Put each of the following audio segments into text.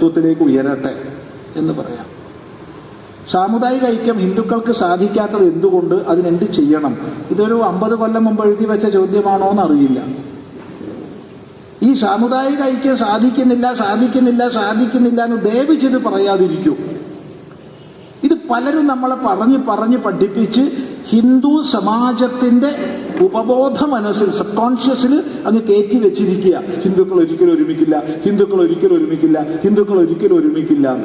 ത്വത്തിലേക്ക് ഉയരട്ടെ എന്ന് പറയാം. സാമുദായിക ഐക്യം ഹിന്ദുക്കൾക്ക് സാധിക്കാത്തത് എന്തുകൊണ്ട്? അതിനെന്ത് ചെയ്യണം? ഇതൊരു അമ്പത് കൊല്ലം മുമ്പ് എഴുതി വെച്ച ചോദ്യമാണോ എന്നറിയില്ല. ഈ സാമുദായിക ഐക്യം സാധിക്കുന്നില്ല സാധിക്കുന്നില്ല സാധിക്കുന്നില്ല എന്ന് ദയവ് ചെയ്ത് പറയാതിരിക്കൂ. ഇത് പലരും നമ്മളെ പറഞ്ഞ് പറഞ്ഞ് പഠിപ്പിച്ച് ഹിന്ദു സമാജത്തിന്റെ ഉപബോധ മനസ്സിൽ സബ് കോൺഷ്യസിൽ അങ്ങ് കയറ്റി വെച്ചിരിക്കുക. ഹിന്ദുക്കൾ ഒരിക്കലും ഒരുമിക്കില്ല. ഹിന്ദുക്കൾ ഒരിക്കലും ഒരുമിക്കില്ല. ഹിന്ദുക്കൾ ഒരിക്കലും ഒരുമിക്കില്ല.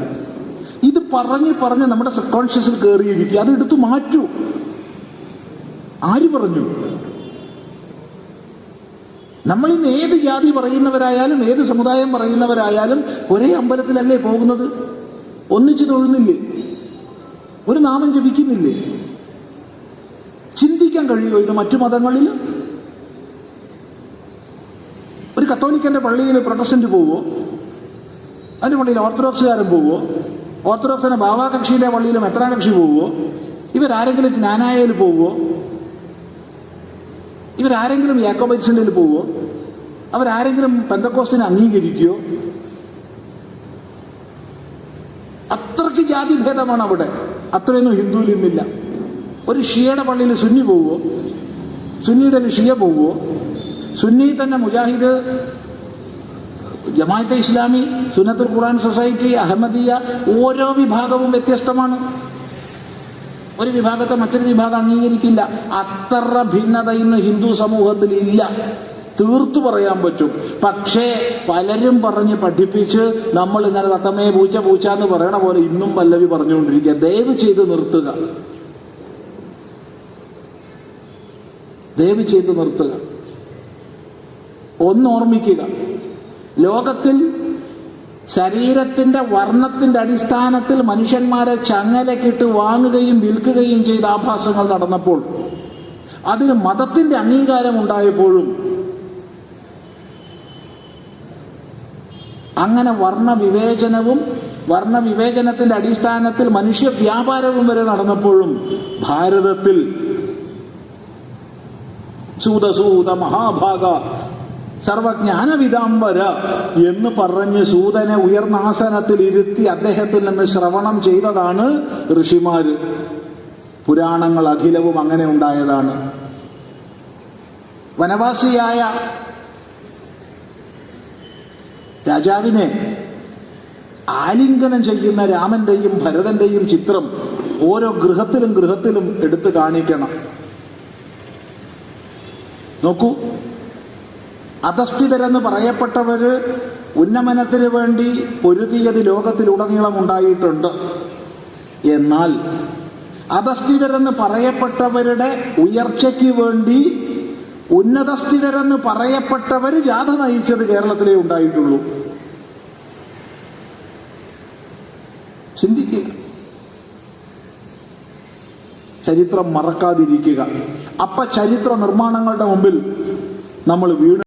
ഇത് പറഞ്ഞ് പറഞ്ഞ് നമ്മുടെ സബ് കോൺഷ്യസിൽ കയറിയിരിക്കുക അത് എടുത്തു മാറ്റൂ. ആര് പറഞ്ഞു? നമ്മൾ ഇന്ന് ഏത് ജാതി പറയുന്നവരായാലും ഏത് സമുദായം പറയുന്നവരായാലും ഒരേ അമ്പലത്തിലല്ലേ പോകുന്നത്? ഒന്നിച്ചു തൊഴുന്നില്ലേ? ഒരു നാമം ജപിക്കുന്നില്ലേ? ചിന്തിക്കാൻ കഴിയുമോ ഇത് മറ്റു മതങ്ങളിൽ? ഒരു കത്തോലിക്കന്റെ പള്ളിയിൽ പ്രൊട്ടസ്റ്റന്റ് പോവോ? അതിന്റെ പള്ളിയിൽ ഓർത്തഡോക്സുകാരൻ പോവോ? ഓർത്തഡോക്സിന്റെ ഭാവാകക്ഷിയിലെ പള്ളിയിലും എത്രാം കക്ഷി പോവോ? ഇവരാരെങ്കിലും ജ്ഞാനായയിൽ പോവോ? ഇവരാരെങ്കിലും യാക്കോബൈറ്റ്സിന്റെ പോവോ? അവരാരെങ്കിലും പെന്തക്കോസ്റ്റിനെ അംഗീകരിക്കുകയോ അത്രയ്ക്ക് ജാതിഭേദമാണ് അവിടെ. അത്രയൊന്നും ഹിന്ദുവിൽ ഇന്നില്ല ഒരു ഷിയയുടെ പള്ളിയിൽ സുന്നി പോവുമോ സുന്നിയുടെ ഷിയ പോവുമോ സുന്നി തന്നെ മുജാഹിദ് ജമാഅത്തെ ഇസ്ലാമി സുന്നത്തുൽ ഖുർആൻ സൊസൈറ്റി അഹമ്മദിയ ഓരോ വിഭാഗവും വ്യത്യസ്തമാണ്. ഒരു വിഭാഗത്തെ മറ്റൊരു വിഭാഗം അംഗീകരിക്കില്ല. അത്ര ഭിന്നത ഇന്ന് ഹിന്ദു സമൂഹത്തിൽ ഇല്ല. തീർത്തു പറയാൻ പറ്റും. പക്ഷേ പലരും പറഞ്ഞ് പഠിപ്പിച്ച് നമ്മൾ ഇങ്ങനെ തത്തമ്മയെ പൂച്ച പൂച്ച എന്ന് പറയണ പോലെ ഇന്നും പല്ലവി പറഞ്ഞുകൊണ്ടിരിക്കുക. ദയവ് ചെയ്ത് നിർത്തുക. ദയവ് ചെയ്ത് നിർത്തുക. ഒന്ന് ഓർമ്മിക്കുക ലോകത്തിൽ ശരീരത്തിന്റെ വർണത്തിന്റെ അടിസ്ഥാനത്തിൽ മനുഷ്യന്മാരെ ചങ്ങലക്കിട്ട് വാങ്ങുകയും വിൽക്കുകയും ചെയ്ത ആഭാസങ്ങൾ നടന്നപ്പോൾ അതിന് മതത്തിന്റെ അംഗീകാരം ഉണ്ടായപ്പോഴും അങ്ങനെ വർണവിവേചനവും വർണവിവേചനത്തിന്റെ അടിസ്ഥാനത്തിൽ മനുഷ്യ വ്യാപാരവും വരെ നടന്നപ്പോഴും ഭാരതത്തിൽ സൂതസൂത മഹാഭാഗ സർവജ്ഞാനവിതാംബര എന്ന് പറഞ്ഞ് സൂതനെ ഉയർന്ന ആസനത്തിൽ ഇരുത്തി അദ്ദേഹത്തിൽ നിന്ന് ശ്രവണം ചെയ്തതാണ് ഋഷിമാര് പുരാണങ്ങൾ അഖിലവും അങ്ങനെ ഉണ്ടായതാണ്. വനവാസിയായ രാജാവിനെ ആലിംഗനം ചെയ്യുന്ന രാമന്റെയും ഭരതന്റെയും ചിത്രം ഓരോ ഗൃഹത്തിലും ഗൃഹത്തിലും എടുത്തു കാണിക്കണം. നോക്കൂ. അധസ്ഥിതരെന്ന് പറയപ്പെട്ടവര് ഉന്നമനത്തിന് വേണ്ടി പൊരുതിയത് ലോകത്തിലുടനീളം ഉണ്ടായിട്ടുണ്ട്. എന്നാൽ അധസ്ഥിതരെന്ന് പറയപ്പെട്ടവരുടെ ഉയർച്ചയ്ക്ക് വേണ്ടി ഉന്നതസ്ഥിതരെന്ന് പറയപ്പെട്ടവർ ജാഥ നയിച്ചത് കേരളത്തിലേ ഉണ്ടായിട്ടുള്ളൂ. ചിന്തിക്കുക. ചരിത്രം മറക്കാതിരിക്കുക. അപ്പ ചരിത്ര നിർമ്മാണങ്ങളുടെ മുമ്പിൽ നമ്മൾ വീട്